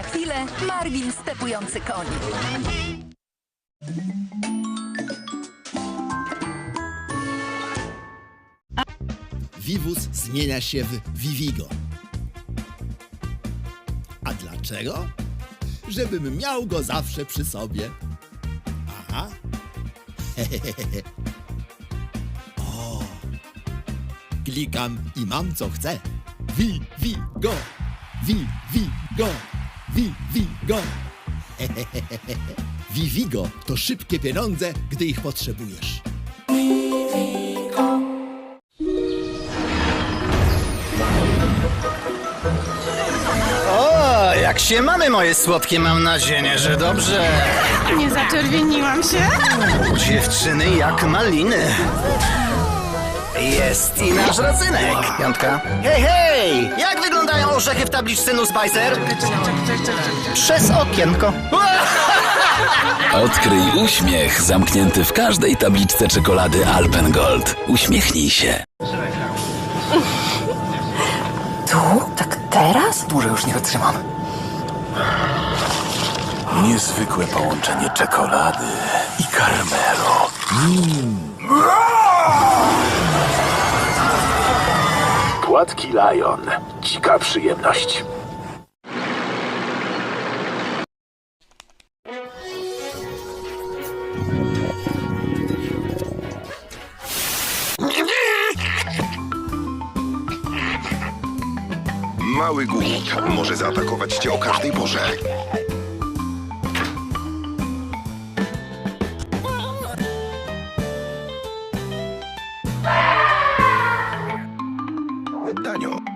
Za chwilę Marvin stepujący koń. Vivus zmienia się w Vivigo. A dlaczego? Żebym miał go zawsze przy sobie. Aha. o. Klikam i mam co chcę. Vivigo. Vivigo. Vivigo. Vivigo to szybkie pieniądze, gdy ich potrzebujesz. O, jak się mamy, moje słodkie, mam nadzieję, że dobrze. Nie zaczerwieniłam się? Dziewczyny jak maliny. Jest i nasz rodzynek. Piątka. Hej, hej! Jak wyglądają orzechy w tabliczce Nuspicer? Przez okienko. Odkryj uśmiech zamknięty w każdej tabliczce czekolady Alpengold. Uśmiechnij się. Tu? Tak teraz? Dłużej już nie wytrzymam. Niezwykłe połączenie czekolady i karmelu. Płatki Lion. Dzika przyjemność. Mały głód może zaatakować cię o każdej porze. año.